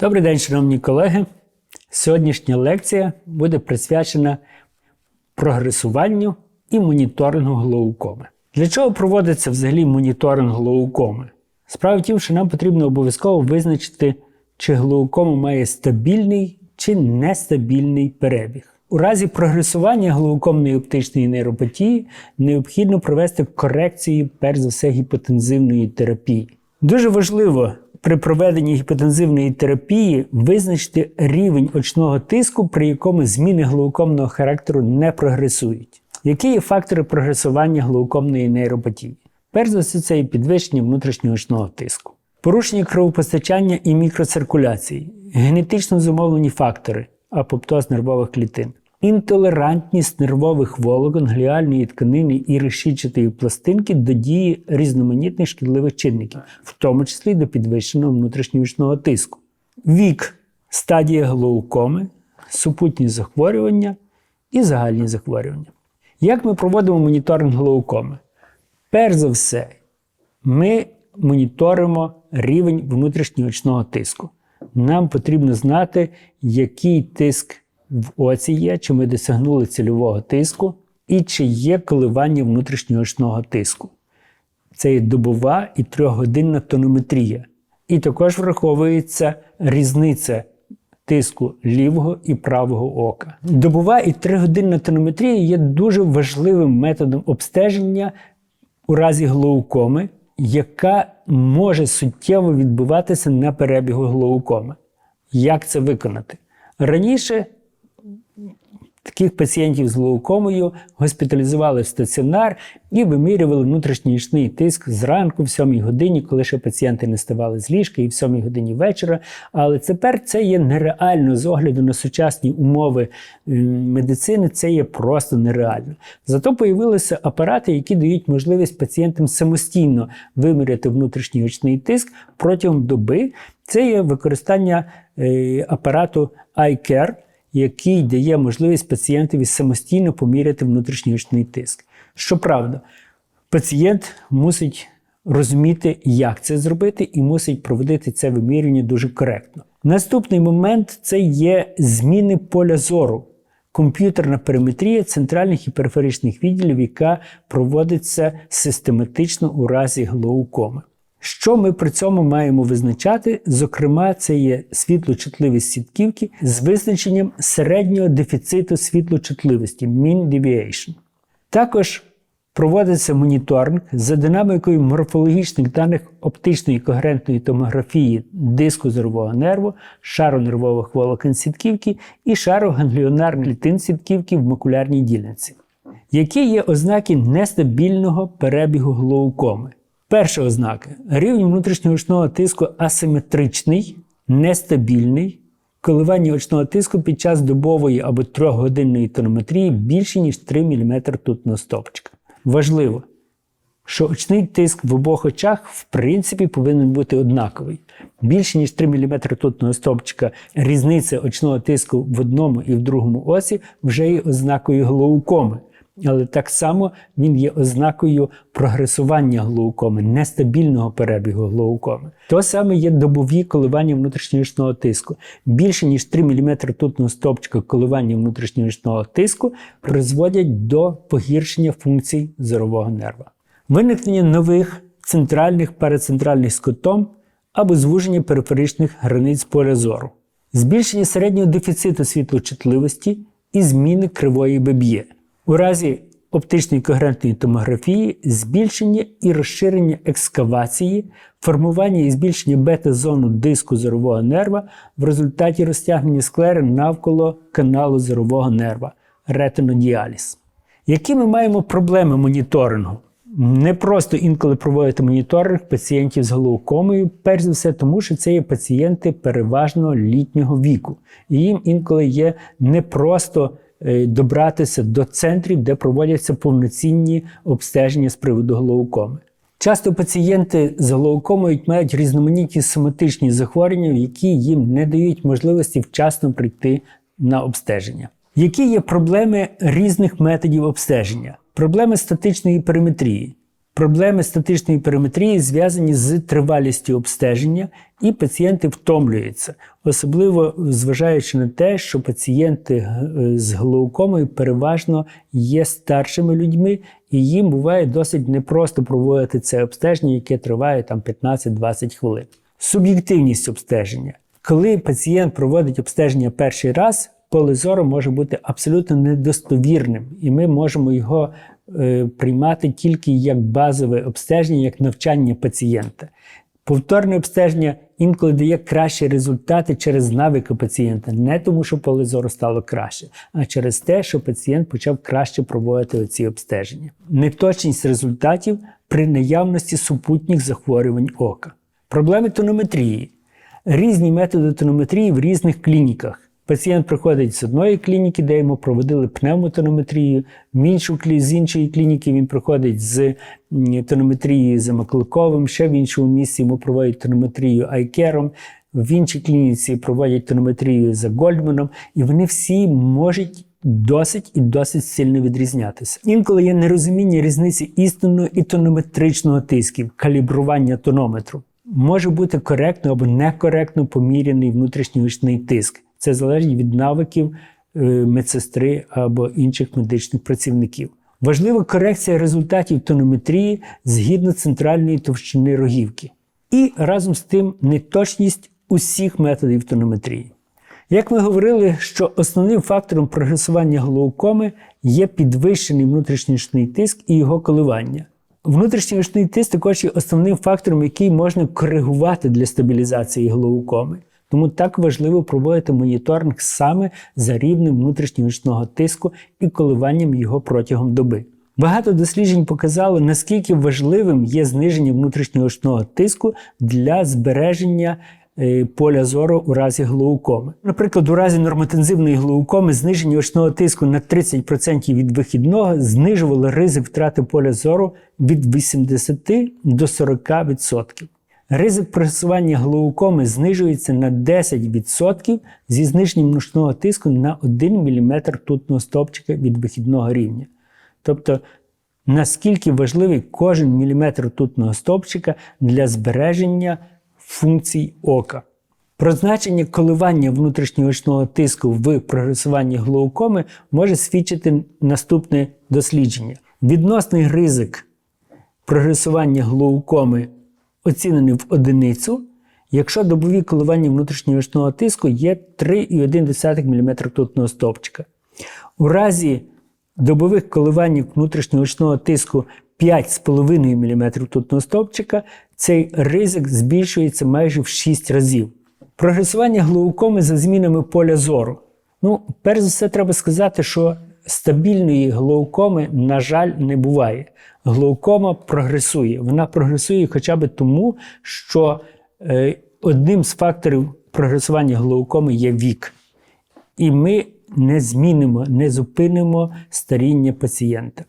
Добрий день, шановні колеги. Сьогоднішня лекція буде присвячена прогресуванню і моніторингу глаукоми. Для чого проводиться взагалі моніторинг глаукоми? Справа в тім, що нам потрібно обов'язково визначити, чи глаукома має стабільний чи нестабільний перебіг. У разі прогресування глаукомної оптичної нейропатії необхідно провести корекцію, перш за все, гіпотензивної терапії. Дуже важливо при проведенні гіпотензивної терапії визначити рівень очного тиску, при якому зміни глаукомного характеру не прогресують. Які є фактори прогресування глаукомної нейропатії? Перш за все, це є підвищення внутрішнього очного тиску, порушення кровопостачання і мікроциркуляції, генетично зумовлені фактори, апоптоз нервових клітин, інтолерантність нервових волокон, гліальної тканини і решітчатої пластинки до дії різноманітних шкідливих чинників, в тому числі до підвищеного внутрішньоочного тиску, вік, стадія глаукоми, супутні захворювання і загальні захворювання. Як ми проводимо моніторинг глаукоми? Перш за все, ми моніторимо рівень внутрішньоочного тиску. Нам потрібно знати, який тиск в оці є, чи ми досягнули цільового тиску, і чи є коливання внутрішньоочного тиску. Це є добова і трьохгодинна тонометрія. І також враховується різниця тиску лівого і правого ока. Добова і тригодинна тонометрія є дуже важливим методом обстеження у разі глаукоми, яка може суттєво відбуватися на перебігу глаукоми. Як це виконати? Раніше таких пацієнтів з глаукомою госпіталізували в стаціонар і вимірювали внутрішній тиск зранку, в 7 годині, коли ще пацієнти не ставали з ліжка, і в 7 годині вечора. Але тепер це є нереально з огляду на сучасні умови медицини, це є просто нереально. Зато появилися апарати, які дають можливість пацієнтам самостійно виміряти внутрішній очний тиск протягом доби. Це є використання е, апарату iCare, який дає можливість пацієнтові самостійно поміряти внутрішньоочний тиск. Щоправда, пацієнт мусить розуміти, як це зробити, і мусить проводити це вимірювання дуже коректно. Наступний момент це є зміни поля зору. Комп'ютерна периметрія центральних і периферичних відділів, яка проводиться систематично у разі глаукоми. Що ми при цьому маємо визначати? Зокрема, це є світлочутливість сітківки з визначенням середнього дефіциту світлочутливості mean deviation. Також проводиться моніторинг за динамікою морфологічних даних оптичної когерентної томографії диску зорового нерву, шару нервових волокон сітківки і шару гангліонарних клітин сітківки в макулярній дільниці. Які є ознаки нестабільного перебігу глаукоми? Перша ознака: рівень внутрішнього очного тиску асиметричний, нестабільний. Коливання очного тиску під час добової або трьохгодинної тонометрії більше, ніж 3 мм ртутного стопчика. Важливо, що очний тиск в обох очах, в принципі, повинен бути однаковий. Більше, ніж 3 мм ртутного стопчика, різниця очного тиску в одному і в другому осі вже є ознакою глаукоми. Але так само він є ознакою прогресування глаукоми, нестабільного перебігу глаукоми. То саме є добові коливання внутрішньоочного тиску. Більше ніж 3 мм ртутного стовпчика коливання внутрішньоочного тиску призводять до погіршення функцій зорового нерва. Виникнення нових центральних перецентральних скотом або звуження периферичних границь поля зору, збільшення середнього дефіциту світлочутливості і зміни кривої беб'є. У разі оптичної когерентної томографії збільшення і розширення екскавації, формування і збільшення бета-зону диску зорового нерва в результаті розтягнення склери навколо каналу зорового нерва ретинодіаліз. Які ми маємо проблеми моніторингу? Не просто інколи проводити моніторинг пацієнтів з глаукомою, перш за все, тому що це є пацієнти переважно літнього віку. І їм інколи є непросто добратися до центрів, де проводяться повноцінні обстеження з приводу глаукоми. Часто пацієнти з глаукомою мають різноманітні соматичні захворювання, які їм не дають можливості вчасно прийти на обстеження. Які є проблеми різних методів обстеження? Проблеми статичної периметрії. Проблеми статичної периметрії зв'язані з тривалістю обстеження, і пацієнти втомлюються, особливо зважаючи на те, що пацієнти е, з глаукомою переважно є старшими людьми, і їм буває досить непросто проводити це обстеження, яке триває там 15-20 хвилин. Суб'єктивність обстеження. Коли пацієнт проводить обстеження перший раз, поле зору може бути абсолютно недостовірним, і ми можемо його е, приймати тільки як базове обстеження, як навчання пацієнта. Повторне обстеження інколи дає кращі результати через навики пацієнта, не тому, що поле зору стало краще, а через те, що пацієнт почав краще проводити оці обстеження. Неточність результатів при наявності супутніх захворювань ока. Проблеми тонометрії. Різні методи тонометрії в різних клініках. Пацієнт приходить з одної клініки, де йому проводили пневмотонометрію, в іншу з іншої клініки він приходить з тонометрією за Маклаковим, ще в іншому місці йому проводять тонометрію айкером, в іншій клініці проводять тонометрію за Гольдманом, і вони всі можуть досить і досить сильно відрізнятися. Інколи є нерозуміння різниці істинного і тонометричного тисків, калібрування тонометру. Може бути коректно або некоректно поміряний внутрішньоочний тиск. Це залежить від навиків е, медсестри або інших медичних працівників. Важлива корекція результатів тонометрії згідно центральної товщини рогівки. І разом з тим неточність усіх методів тонометрії. Як ми говорили, що основним фактором прогресування глаукоми є підвищений внутрішньоочний тиск і його коливання. Внутрішньоочний тиск також є основним фактором, який можна коригувати для стабілізації глаукоми. Тому так важливо проводити моніторинг саме за рівнем внутрішньоочного тиску і коливанням його протягом доби. Багато досліджень показало, наскільки важливим є зниження внутрішньоочного тиску для збереження е, поля зору у разі глаукоми. Наприклад, у разі нормотензивної глаукоми зниження очного тиску на 30% від вихідного знижувало ризик втрати поля зору від 80 до 40%. Ризик прогресування глаукоми знижується на 10% зі зниженням ночного тиску на 1 мм ртутного стовпчика від вихідного рівня. Тобто, наскільки важливий кожен міліметр ртутного стовпчика для збереження функцій ока. Про значення коливання внутрішньоочного тиску в прогресуванні глаукоми може свідчити наступне дослідження. Відносний ризик прогресування глаукоми оцінений в одиницю, якщо добові коливання внутрішньоочного тиску є 3,1 мм ртутного стовпчика. У разі добових коливань внутрішньоочного тиску 5,5 мм ртутного стовпчика, цей ризик збільшується майже в 6 разів. Прогресування глаукоми за змінами поля зору. Ну, перш за все, треба сказати, що стабільної глаукоми, на жаль, не буває. Глаукома прогресує. Вона прогресує хоча б тому, що е, одним з факторів прогресування глаукоми є вік. І ми не змінимо, не зупинимо старіння пацієнта.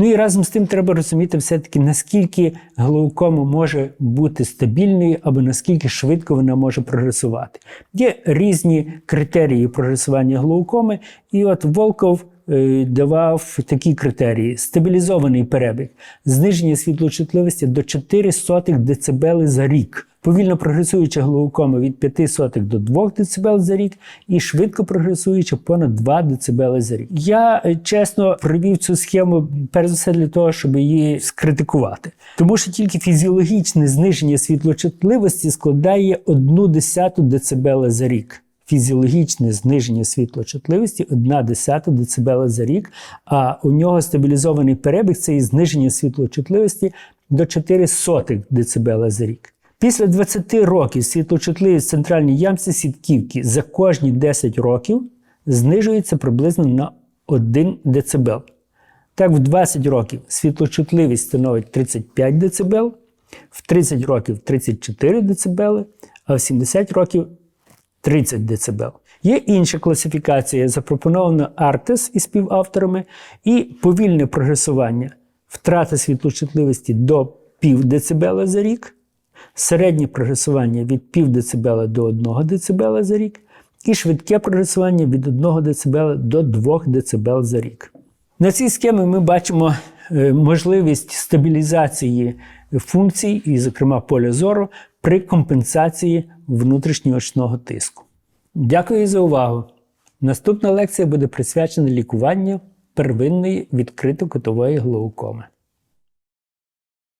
Ну і разом з тим треба розуміти все-таки, наскільки глаукома може бути стабільною або наскільки швидко вона може прогресувати. Є різні критерії прогресування глаукоми, і от Волков е, давав такі критерії: стабілізований перебіг, зниження світлочутливості до 4 сотих дБ за рік. Повільно прогресуюча глаукома від 5 сотих до 2 дБ за рік, і швидко прогресуюча понад 2 дБ за рік. Я е, чесно провів цю схему перш за все для того, щоб її скритикувати. Тому що тільки фізіологічне зниження світлочутливості складає 1 десяту дБ за рік. Фізіологічне зниження світлочутливості 1 десята дБ за рік, а у нього стабілізований перебіг це і зниження світлочутливості до 4 сотих дБ за рік. Після 20 років світлочутливість в центральній ямці сітківки за кожні 10 років знижується приблизно на 1 дБ. Так, в 20 років світлочутливість становить 35 дБ, в 30 років 34 дБ, а в 70 років 30 дБ. Є інша класифікація, запропонована Артес із співавторами, і повільне прогресування втрати світлочутливості до пів дБ за рік, середнє прогресування від пів дБ до 1 дБ за рік, і швидке прогресування від 1 дБ до 2 дБ за рік. На цій схемі ми бачимо е, можливість стабілізації функцій, і, зокрема, поля зору, при компенсації внутрішньоочного тиску. Дякую за увагу! Наступна лекція буде присвячена лікуванню первинної відкрито-кутової глаукоми.